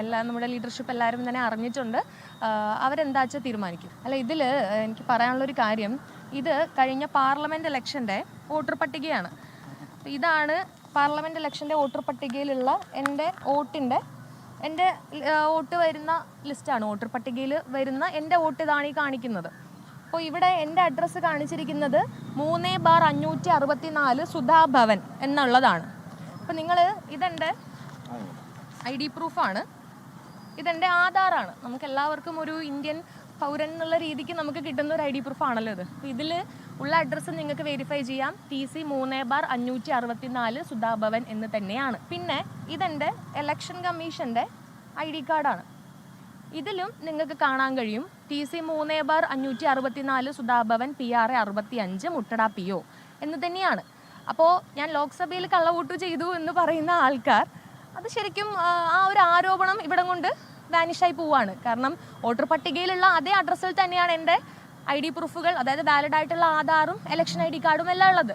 എല്ലാ നമ്മുടെ ലീഡർഷിപ്പ് എല്ലാവരും തന്നെ അറിഞ്ഞിട്ടുണ്ട്. അവരെന്താ വെച്ചാൽ തീരുമാനിക്കും? അല്ല ഇതിൽ എനിക്ക് പറയാനുള്ള ഒരു കാര്യം ഇത് കഴിഞ്ഞ പാർലമെന്റ് ഇലക്ഷന്റെ വോട്ടർ പട്ടികയാണ്. ഇതാണ് പാർലമെന്റ് ഇലക്ഷന്റെ വോട്ടർ പട്ടികയിലുള്ള എന്റെ വോട്ടിന്റെ എന്റെ വോട്ട് വരുന്ന ലിസ്റ്റാണ് വോട്ടർ പട്ടികയിൽ വരുന്ന എന്റെ വോട്ട് ഇതാണ് ഈ കാണിക്കുന്നത്. അപ്പോൾ ഇവിടെ എന്റെ അഡ്രസ്സ് കാണിച്ചിരിക്കുന്നത് മൂന്ന് ബാർ അഞ്ഞൂറ്റി അറുപത്തി നാല് സുധാ ഭവൻ എന്നുള്ളതാണ്. അപ്പോൾ നിങ്ങൾ ഇതെന്റെ ഐ ഡി പ്രൂഫാണ്. ഇതെന്റെ ആധാറാണ്. നമുക്ക് എല്ലാവർക്കും ഒരു ഇന്ത്യൻ പൗരൻ എന്നുള്ള രീതിക്ക് നമുക്ക് കിട്ടുന്ന ഒരു ഐ ഡി പ്രൂഫാണല്ലോ ഇത്. അപ്പോൾ ഇതിൽ ഉള്ള അഡ്രസ്സ് നിങ്ങൾക്ക് വെരിഫൈ ചെയ്യാം. ടി സി മൂന്ന് ബാർ അഞ്ഞൂറ്റി അറുപത്തി നാല് സുധാഭവൻ എന്ന് തന്നെയാണ്. പിന്നെ ഇതെന്റെ ഇലക്ഷൻ കമ്മീഷന്റെ ഐ ഡി കാർഡാണ്. ഇതിലും നിങ്ങൾക്ക് കാണാൻ കഴിയും. ടി സി മൂന്ന് ബാർ അഞ്ഞൂറ്റി അറുപത്തി നാല് സുധാഭവൻ പി ആർ എ അറുപത്തി അഞ്ച് മുട്ടട പി ഒ എന്ന് തന്നെയാണ്. അപ്പോൾ ഞാൻ ലോക്സഭയിൽ കള്ളവോട്ട് ചെയ്തു എന്ന് പറയുന്ന ആൾക്കാർ അത് ശരിക്കും ആ, ഒരു ആരോപണം ഇവിടം കൊണ്ട് വാനിഷായി പോവാണ്. കാരണം വോട്ടർ പട്ടികയിലുള്ള അതേ അഡ്രസ്സിൽ തന്നെയാണ് എന്റെ ഐ ഡി പ്രൂഫുകൾ അതായത് വാലിഡ് ആയിട്ടുള്ള ആധാറും ഇലക്ഷൻ ഐ ഡി കാർഡും എല്ലാം ഉള്ളത്.